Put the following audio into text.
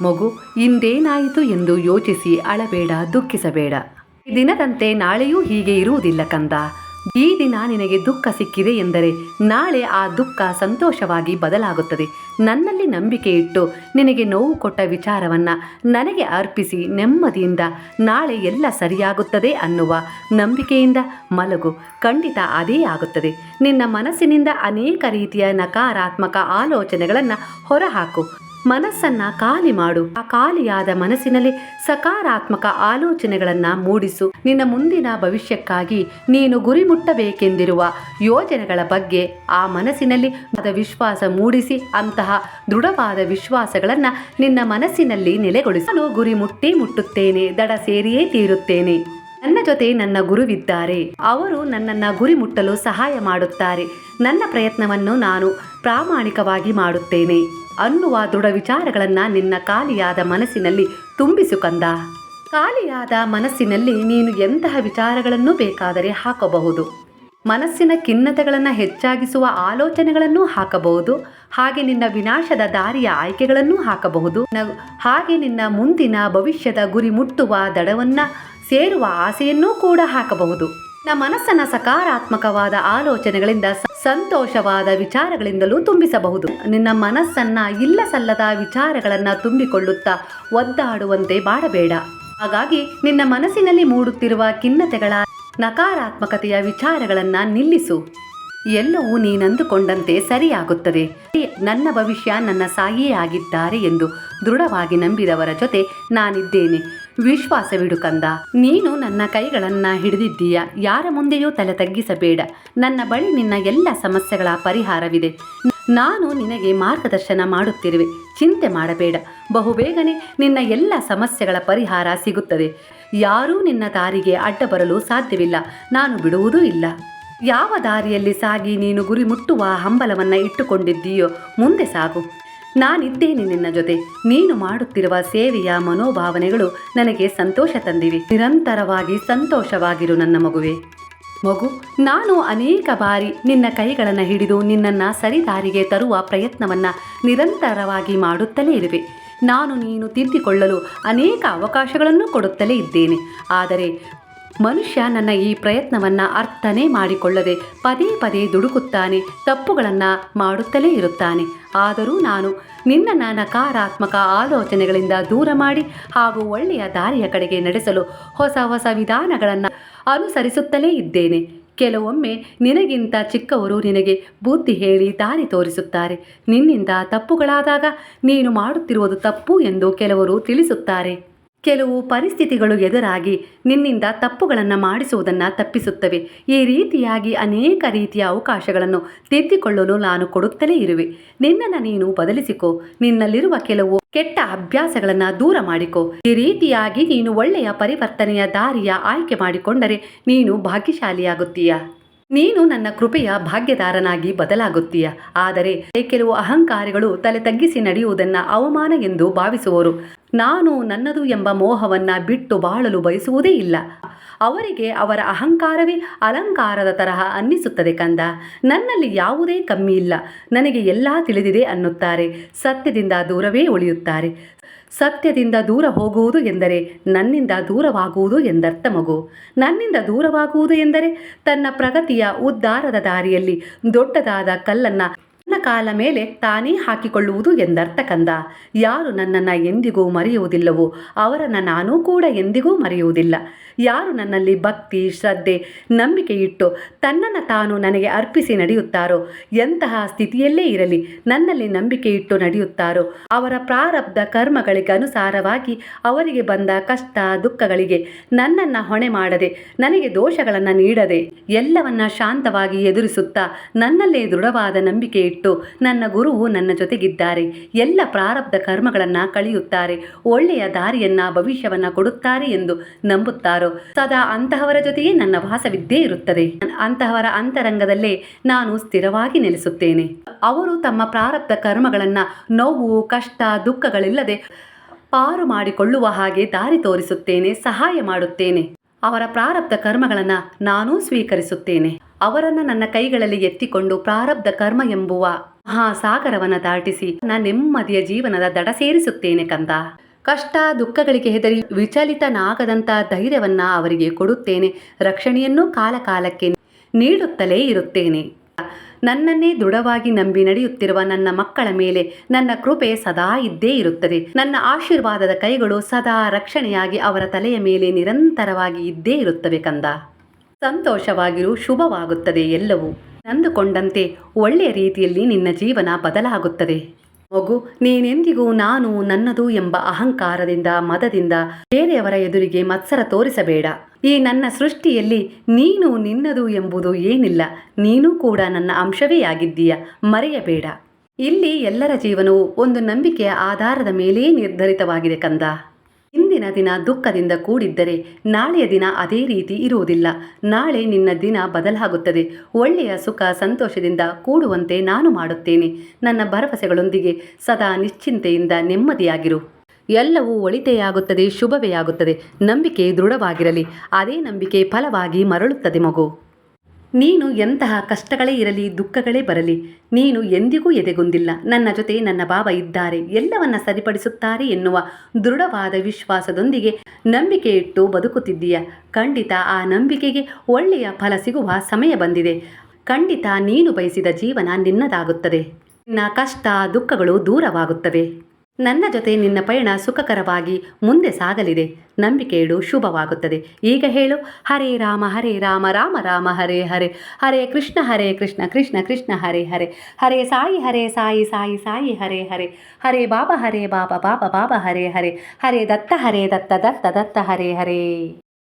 ಮಗು, ಇಂದೇನಾಯಿತು ಎಂದು ಯೋಚಿಸಿ ಅಳಬೇಡ, ದುಃಖಿಸಬೇಡ. ದಿನದಂತೆ ನಾಳೆಯೂ ಹೀಗೆ ಇರುವುದಿಲ್ಲ ಕಂದ. ಈ ದಿನ ನಿನಗೆ ದುಃಖ ಸಿಕ್ಕಿದೆ ಎಂದರೆ ನಾಳೆ ಆ ದುಃಖ ಸಂತೋಷವಾಗಿ ಬದಲಾಗುತ್ತದೆ. ನನ್ನಲ್ಲಿ ನಂಬಿಕೆ ಇಟ್ಟು ನಿನಗೆ ನೋವು ಕೊಟ್ಟ ವಿಚಾರವನ್ನು ನನಗೆ ಅರ್ಪಿಸಿ ನೆಮ್ಮದಿಯಿಂದ ನಾಳೆ ಎಲ್ಲ ಸರಿಯಾಗುತ್ತದೆ ಅನ್ನುವ ನಂಬಿಕೆಯಿಂದ ಮಲಗು. ಖಂಡಿತ ಅದೇ ಆಗುತ್ತದೆ. ನಿನ್ನ ಮನಸ್ಸಿನಿಂದ ಅನೇಕ ರೀತಿಯ ನಕಾರಾತ್ಮಕ ಆಲೋಚನೆಗಳನ್ನು ಹೊರಹಾಕು. ಮನಸ್ಸನ್ನ ಖಾಲಿ ಮಾಡು. ಆ ಖಾಲಿಯಾದ ಮನಸ್ಸಿನಲ್ಲಿ ಸಕಾರಾತ್ಮಕ ಆಲೋಚನೆಗಳನ್ನ ಮೂಡಿಸು. ನಿನ್ನ ಮುಂದಿನ ಭವಿಷ್ಯಕ್ಕಾಗಿ ನೀನು ಗುರಿ ಮುಟ್ಟಬೇಕೆಂದಿರುವ ಯೋಜನೆಗಳ ಬಗ್ಗೆ ಆ ಮನಸ್ಸಿನಲ್ಲಿ ಅದ ವಿಶ್ವಾಸ ಮೂಡಿಸಿ, ಅಂತಹ ದೃಢವಾದ ವಿಶ್ವಾಸಗಳನ್ನ ನಿನ್ನ ಮನಸ್ಸಿನಲ್ಲಿ ನೆಲೆಗೊಳಿಸಲು ಗುರಿ ಮುಟ್ಟಿ ಮುಟ್ಟುತ್ತೇನೆ, ದಡ ಸೇರಿಯೇ ತೀರುತ್ತೇನೆ. ನನ್ನ ಜೊತೆ ನನ್ನ ಗುರುವಿದ್ದಾರೆ. ಅವರು ನನ್ನನ್ನ ಗುರಿ ಮುಟ್ಟಲು ಸಹಾಯ ಮಾಡುತ್ತಾರೆ. ನನ್ನ ಪ್ರಯತ್ನವನ್ನು ನಾನು ಪ್ರಾಮಾಣಿಕವಾಗಿ ಮಾಡುತ್ತೇನೆ. ಅನ್ನುವ ದೃಢ ವಿಚಾರಗಳನ್ನು ನಿನ್ನ ಖಾಲಿಯಾದ ಮನಸ್ಸಿನಲ್ಲಿ ತುಂಬಿಸು ಕಂದ. ಖಾಲಿಯಾದ ಮನಸ್ಸಿನಲ್ಲಿ ನೀನು ಎಂತಹ ವಿಚಾರಗಳನ್ನು ಬೇಕಾದರೆ ಹಾಕಬಹುದು. ಮನಸ್ಸಿನ ಖಿನ್ನತೆಗಳನ್ನು ಹೆಚ್ಚಾಗಿಸುವ ಆಲೋಚನೆಗಳನ್ನು ಹಾಕಬಹುದು. ಹಾಗೆ ನಿನ್ನ ವಿನಾಶದ ದಾರಿಯ ಆಯ್ಕೆಗಳನ್ನು ಹಾಕಬಹುದು. ಹಾಗೆ ನಿನ್ನ ಮುಂದಿನ ಭವಿಷ್ಯದ ಗುರಿ ಮುಟ್ಟುವ ದಡವನ್ನು ಸೇರುವ ಆಸೆಯನ್ನೂ ಕೂಡ ಹಾಕಬಹುದು. ನಮ್ಮ ಮನಸ್ಸನ್ನು ಸಕಾರಾತ್ಮಕವಾದ ಆಲೋಚನೆಗಳಿಂದ ಸಂತೋಷವಾದ ವಿಚಾರಗಳಿಂದಲೂ ತುಂಬಿಸಬಹುದು. ನಿನ್ನ ಮನಸ್ಸನ್ನ ಇಲ್ಲ ಸಲ್ಲದ ವಿಚಾರಗಳನ್ನ ತುಂಬಿಕೊಳ್ಳುತ್ತಾ ಒದ್ದಾಡುವಂತೆ ಮಾಡಬೇಡ. ಹಾಗಾಗಿ ನಿನ್ನ ಮನಸ್ಸಿನಲ್ಲಿ ಮೂಡುತ್ತಿರುವ ಖಿನ್ನತೆಗಳ ನಕಾರಾತ್ಮಕತೆಯ ವಿಚಾರಗಳನ್ನ ನಿಲ್ಲಿಸು. ಎಲ್ಲವೂ ನೀನಂದುಕೊಂಡಂತೆ ಸರಿಯಾಗುತ್ತದೆ. ನನ್ನ ಭವಿಷ್ಯ ನನ್ನ ಸಾಯಿಯೇ ಆಗಿದ್ದಾರೆ ಎಂದು ದೃಢವಾಗಿ ನಂಬಿದವರ ಜೊತೆ ನಾನಿದ್ದೇನೆ. ವಿಶ್ವಾಸವಿಡು ಕಂದ. ನೀನು ನನ್ನ ಕೈಗಳನ್ನ ಹಿಡಿದಿದ್ದೀಯ. ಯಾರ ಮುಂದೆಯೂ ತಲೆ ತಗ್ಗಿಸಬೇಡ. ನನ್ನ ಬಳಿ ನಿನ್ನ ಎಲ್ಲ ಸಮಸ್ಯೆಗಳ ಪರಿಹಾರವಿದೆ. ನಾನು ನಿನಗೆ ಮಾರ್ಗದರ್ಶನ ಮಾಡುತ್ತಿರುವೆ. ಚಿಂತೆ ಮಾಡಬೇಡ. ಬಹುಬೇಗನೆ ನಿನ್ನ ಎಲ್ಲ ಸಮಸ್ಯೆಗಳ ಪರಿಹಾರ ಸಿಗುತ್ತದೆ. ಯಾರೂ ನಿನ್ನ ದಾರಿಗೆ ಅಡ್ಡ ಬರಲು ಸಾಧ್ಯವಿಲ್ಲ. ನಾನು ಬಿಡುವುದೂ ಇಲ್ಲ. ಯಾವ ದಾರಿಯಲ್ಲಿ ಸಾಗಿ ನೀನು ಗುರಿ ಮುಟ್ಟುವ ಹಂಬಲವನ್ನ ಇಟ್ಟುಕೊಂಡಿದ್ದೀಯೋ ಮುಂದೆ ಸಾಗು. ನಾನಿದ್ದೇನೆ ನಿನ್ನ ಜೊತೆ. ನೀನು ಮಾಡುತ್ತಿರುವ ಸೇವೆಯ ಮನೋಭಾವನೆಗಳು ನನಗೆ ಸಂತೋಷ ತಂದಿವೆ. ನಿರಂತರವಾಗಿ ಸಂತೋಷವಾಗಿರು ನನ್ನ ಮಗುವೆ. ಮಗು, ನಾನು ಅನೇಕ ಬಾರಿ ನಿನ್ನ ಕೈಗಳನ್ನು ಹಿಡಿದು ನಿನ್ನನ್ನು ಸರಿದಾರಿಗೆ ತರುವ ಪ್ರಯತ್ನವನ್ನ ನಿರಂತರವಾಗಿ ಮಾಡುತ್ತಲೇ ಇರುವೆ. ನಾನು ನೀನು ತಿದ್ದಿಕೊಳ್ಳಲು ಅನೇಕ ಅವಕಾಶಗಳನ್ನು ಕೊಡುತ್ತಲೇ ಇದ್ದೇನೆ. ಆದರೆ ಮನುಷ್ಯ ನನ್ನ ಈ ಪ್ರಯತ್ನವನ್ನ ಅರ್ಥನೇ ಮಾಡಿಕೊಳ್ಳದೆ ಪದೇ ಪದೇ ದುಡುಕುತ್ತಾನೆ, ತಪ್ಪುಗಳನ್ನು ಮಾಡುತ್ತಲೇ ಇರುತ್ತಾನೆ. ಆದರೂ ನಾನು ನಿನ್ನನ್ನು ನಕಾರಾತ್ಮಕ ಆಲೋಚನೆಗಳಿಂದ ದೂರ ಮಾಡಿ ಹಾಗೂ ಒಳ್ಳೆಯ ದಾರಿಯ ಕಡೆಗೆ ನಡೆಸಲು ಹೊಸ ಹೊಸ ವಿಧಾನಗಳನ್ನು ಅನುಸರಿಸುತ್ತಲೇ ಇದ್ದೇನೆ. ಕೆಲವೊಮ್ಮೆ ನಿನಗಿಂತ ಚಿಕ್ಕವರು ನಿನಗೆ ಬುದ್ಧಿ ಹೇಳಿ ದಾರಿ ತೋರಿಸುತ್ತಾರೆ. ನಿನ್ನಿಂದ ತಪ್ಪುಗಳಾದಾಗ ನೀನು ಮಾಡುತ್ತಿರುವುದು ತಪ್ಪು ಎಂದು ಕೆಲವರು ತಿಳಿಸುತ್ತಾರೆ. ಕೆಲವು ಪರಿಸ್ಥಿತಿಗಳು ಎದುರಾಗಿ ನಿನ್ನಿಂದ ತಪ್ಪುಗಳನ್ನು ಮಾಡಿಸುವುದನ್ನು ತಪ್ಪಿಸುತ್ತವೆ. ಈ ರೀತಿಯಾಗಿ ಅನೇಕ ರೀತಿಯ ಅವಕಾಶಗಳನ್ನು ತಿದ್ದಿಕೊಳ್ಳಲು ನಾನು ಕೊಡುತ್ತಲೇ ಇರುವೆ. ನಿನ್ನನ್ನು ನೀನು ಬದಲಿಸಿಕೋ. ನಿನ್ನಲ್ಲಿರುವ ಕೆಲವು ಕೆಟ್ಟ ಅಭ್ಯಾಸಗಳನ್ನು ದೂರ ಮಾಡಿಕೋ. ಈ ರೀತಿಯಾಗಿ ನೀನು ಒಳ್ಳೆಯ ಪರಿವರ್ತನೆಯ ದಾರಿಯ ಆಯ್ಕೆ ಮಾಡಿಕೊಂಡರೆ ನೀನು ಭಾಗ್ಯಶಾಲಿಯಾಗುತ್ತೀಯ. ನೀನು ನನ್ನ ಕೃಪೆಯ ಭಾಗ್ಯದಾರನಾಗಿ ಬದಲಾಗುತ್ತೀಯ. ಆದರೆ, ಕೆಲವು ಅಹಂಕಾರಿಗಳು ತಲೆ ತಗ್ಗಿಸಿ ನಡೆಯುವುದನ್ನು ಅವಮಾನ ಎಂದು ಭಾವಿಸುವರು. ನಾನು ನನ್ನದು ಎಂಬ ಮೋಹವನ್ನ ಬಿಟ್ಟು ಬಾಳಲು ಬಯಸುವುದೇ ಇಲ್ಲ. ಅವರಿಗೆ ಅವರ ಅಹಂಕಾರವೇ ಅಲಂಕಾರದ ತರಹ ಅನ್ನಿಸುತ್ತದೆ ಕಂದ. ನನ್ನಲ್ಲಿ ಯಾವುದೇ ಕಮ್ಮಿ ಇಲ್ಲ. ನನಗೆ ಎಲ್ಲ ತಿಳಿದಿದೆ ಅನ್ನುತ್ತಾರೆ. ಸತ್ಯದಿಂದ ದೂರವೇ ಉಳಿಯುತ್ತಾರೆ. ಸತ್ಯದಿಂದ ದೂರ ಹೋಗುವುದು ಎಂದರೆ ನನ್ನಿಂದ ದೂರವಾಗುವುದು ಎಂದರ್ಥ ಮಗು. ನನ್ನಿಂದ ದೂರವಾಗುವುದು ಎಂದರೆ ತನ್ನ ಪ್ರಗತಿಯ ಉದ್ಧಾರದ ದಾರಿಯಲ್ಲಿ ದೊಡ್ಡದಾದ ಕಲ್ಲನ್ನು ನನ್ನ ಕಾಲ ಮೇಲೆ ತಾನೇ ಹಾಕಿಕೊಳ್ಳುವುದು ಎಂದರ್ಥ ಕಂದ. ಯಾರು ನನ್ನನ್ನು ಎಂದಿಗೂ ಮರೆಯುವುದಿಲ್ಲವೋ ಅವರನ್ನು ನಾನೂ ಕೂಡ ಎಂದಿಗೂ ಮರೆಯುವುದಿಲ್ಲ. ಯಾರು ನನ್ನಲ್ಲಿ ಭಕ್ತಿ, ಶ್ರದ್ಧೆ ನಂಬಿಕೆ ಇಟ್ಟು ತನ್ನನ್ನು ತಾನು ನನಗೆ ಅರ್ಪಿಸಿ ನಡೆಯುತ್ತಾರೋ, ಎಂತಹ ಸ್ಥಿತಿಯಲ್ಲೇ ಇರಲಿ ನನ್ನಲ್ಲಿ ನಂಬಿಕೆ ಇಟ್ಟು ನಡೆಯುತ್ತಾರೋ, ಅವರ ಪ್ರಾರಬ್ಧ ಕರ್ಮಗಳಿಗೆ ಅನುಸಾರವಾಗಿ ಅವರಿಗೆ ಬಂದ ಕಷ್ಟ, ದುಃಖಗಳಿಗೆ ನನ್ನನ್ನು ಹೊಣೆ ಮಾಡದೆ, ನನಗೆ ದೋಷಗಳನ್ನು ನೀಡದೆ ಎಲ್ಲವನ್ನ ಶಾಂತವಾಗಿ ಎದುರಿಸುತ್ತಾ ನನ್ನಲ್ಲೇ ದೃಢವಾದ ನಂಬಿಕೆ ಇಟ್ಟು ನನ್ನ ಗುರುವು ನನ್ನ ಜೊತೆಗಿದ್ದಾರೆ. ಎಲ್ಲ ಪ್ರಾರಬ್ಧ ಕರ್ಮಗಳನ್ನು ಕಳೆಯುತ್ತಾರೆ. ಒಳ್ಳೆಯ ದಾರಿಯನ್ನ ಭವಿಷ್ಯವನ್ನ ಕೊಡುತ್ತಾರೆ ಎಂದು ನಂಬುತ್ತಾರೋ. ಸದಾ ಅಂತಹವರ ಜೊತೆಯೇ ನನ್ನ ವಾಸವಿದ್ದೇ ಇರುತ್ತದೆ. ಅಂತಹವರ ಅಂತರಂಗದಲ್ಲೇ ನಾನು ಸ್ಥಿರವಾಗಿ ನೆಲೆಸುತ್ತೇನೆ. ಅವರು ತಮ್ಮ ಪ್ರಾರಬ್ಧ ಕರ್ಮಗಳನ್ನ ನೋವು, ಕಷ್ಟ, ದುಃಖಗಳಿಲ್ಲದೆ ಪಾರು ಮಾಡಿಕೊಳ್ಳುವ ಹಾಗೆ ದಾರಿ ತೋರಿಸುತ್ತೇನೆ, ಸಹಾಯ ಮಾಡುತ್ತೇನೆ. ಅವರ ಪ್ರಾರಬ್ಧ ಕರ್ಮಗಳನ್ನು ನಾನೂ ಸ್ವೀಕರಿಸುತ್ತೇನೆ. ಅವರನ್ನು ನನ್ನ ಕೈಗಳಲ್ಲಿ ಎತ್ತಿಕೊಂಡು ಪ್ರಾರಬ್ಧ ಕರ್ಮ ಎಂಬುವ ಮಹಾ ಸಾಗರವನ್ನ ದಾಟಿಸಿ ನನ್ನ ನೆಮ್ಮದಿಯ ಜೀವನದ ದಡ ಸೇರಿಸುತ್ತೇನೆ ಕಂದ. ಕಷ್ಟ, ದುಃಖಗಳಿಗೆ ಹೆದರಿ ವಿಚಲಿತನಾಗದಂತ ಧೈರ್ಯವನ್ನ ಅವರಿಗೆ ಕೊಡುತ್ತೇನೆ. ರಕ್ಷಣೆಯನ್ನು ಕಾಲಕಾಲಕ್ಕೆ ನೀಡುತ್ತಲೇ ಇರುತ್ತೇನೆ. ನನ್ನನ್ನೇ ದೃಢವಾಗಿ ನಂಬಿ ನಡೆಯುತ್ತಿರುವ ನನ್ನ ಮಕ್ಕಳ ಮೇಲೆ ನನ್ನ ಕೃಪೆ ಸದಾ ಇದ್ದೇ ಇರುತ್ತದೆ. ನನ್ನ ಆಶೀರ್ವಾದದ ಕೈಗಳು ಸದಾ ರಕ್ಷಣೆಯಾಗಿ ಅವರ ತಲೆಯ ಮೇಲೆ ನಿರಂತರವಾಗಿ ಇದ್ದೇ ಇರುತ್ತವೆ ಕಂದ. ಸಂತೋಷವಾಗಿರು ಶುಭವಾಗುತ್ತದೆ ಎಲ್ಲವೂ. ನಂದುಕೊಂಡಂತೆ ಒಳ್ಳೆಯ ರೀತಿಯಲ್ಲಿ ನಿನ್ನ ಜೀವನ ಬದಲಾಗುತ್ತದೆ. ಮಗು, ನೀನೆಂದಿಗೂ ನಾನು ನನ್ನದು ಎಂಬ ಅಹಂಕಾರದಿಂದ, ಮದದಿಂದ ಬೇರೆಯವರ ಎದುರಿಗೆ ಮತ್ಸರ ತೋರಿಸಬೇಡ. ಈ ನನ್ನ ಸೃಷ್ಟಿಯಲ್ಲಿ ನೀನು ನಿನ್ನದು ಎಂಬುದು ಏನಿಲ್ಲ, ನೀನು ಕೂಡ ನನ್ನ ಅಂಶವೇ ಆಗಿದ್ದೀಯ, ಮರೆಯಬೇಡ. ಇಲ್ಲಿ ಎಲ್ಲರ ಜೀವನವು ಒಂದು ನಂಬಿಕೆಯ ಆಧಾರದ ಮೇಲೆಯೇ ನಿರ್ಧರಿತವಾಗಿದೆ ಕಂದ. ಇಂದಿನ ದಿನ ದುಃಖದಿಂದ ಕೂಡಿದ್ದರೆ ನಾಳೆಯ ದಿನ ಅದೇ ರೀತಿ ಇರುವುದಿಲ್ಲ. ನಾಳೆ ನಿನ್ನ ದಿನ ಬದಲಾಗುತ್ತದೆ. ಒಳ್ಳೆಯ ಸುಖ ಸಂತೋಷದಿಂದ ಕೂಡುವಂತೆ ನಾನು ಮಾಡುತ್ತೇನೆ. ನನ್ನ ಭರವಸೆಗಳೊಂದಿಗೆ ಸದಾ ನಿಶ್ಚಿಂತೆಯಿಂದ ನೆಮ್ಮದಿಯಾಗಿರು. ಎಲ್ಲವೂ ಒಳಿತೆಯಾಗುತ್ತದೆ, ಶುಭವೇ ಆಗುತ್ತದೆ. ನಂಬಿಕೆ ದೃಢವಾಗಿರಲಿ. ಅದೇ ನಂಬಿಕೆ ಫಲವಾಗಿ ಮರಳುತ್ತದೆ ಮಗು. ನೀನು ಎಂತಹ ಕಷ್ಟಗಳೇ ಇರಲಿ, ದುಃಖಗಳೇ ಬರಲಿ, ನೀನು ಎಂದಿಗೂ ಎದೆಗೊಂದಿಲ್ಲ. ನನ್ನ ಜೊತೆ ನನ್ನ ಬಾಬಾ ಇದ್ದಾರೆ, ಎಲ್ಲವನ್ನ ಸರಿಪಡಿಸುತ್ತಾರೆ ಎನ್ನುವ ದೃಢವಾದ ವಿಶ್ವಾಸದೊಂದಿಗೆ ನಂಬಿಕೆ ಇಟ್ಟು ಬದುಕುತ್ತಿದ್ದೀಯ. ಖಂಡಿತ ಆ ನಂಬಿಕೆಗೆ ಒಳ್ಳೆಯ ಫಲ ಸಿಗುವ ಸಮಯ ಬಂದಿದೆ. ಖಂಡಿತ ನೀನು ಬಯಸಿದ ಜೀವನ ನಿನ್ನದಾಗುತ್ತದೆ. ನಿನ್ನ ಕಷ್ಟ, ದುಃಖಗಳು ದೂರವಾಗುತ್ತವೆ. ನನ್ನ ಜೊತೆ ನಿನ್ನ ಪಯಣ ಸುಖಕರವಾಗಿ ಮುಂದೆ ಸಾಗಲಿದೆ. ನಂಬಿಕೆ ಇಡು, ಶುಭವಾಗುತ್ತದೆ. ಈಗ ಹೇಳು, ಹರೇ ರಾಮ ಹರೇ ರಾಮ ರಾಮ ರಾಮ, ಹರೇ ಹರೇ. ಹರೇ ಕೃಷ್ಣ ಹರೇ ಕೃಷ್ಣ ಕೃಷ್ಣ ಕೃಷ್ಣ, ಹರೇ ಹರೇ. ಹರೇ ಸಾಯಿ ಹರೇ ಸಾಯಿ ಸಾಯಿ ಸಾಯಿ, ಹರೇ ಹರೇ. ಹರೇ ಬಾಬಾ ಹರೇ ಬಾಬಾ ಬಾಬಾ ಬಾಬಾ, ಹರೇ ಹರೇ. ಹರೇ ದತ್ತ ಹರೇ ದತ್ತ ದತ್ತ ದತ್ತ, ಹರೇ ಹರೇ.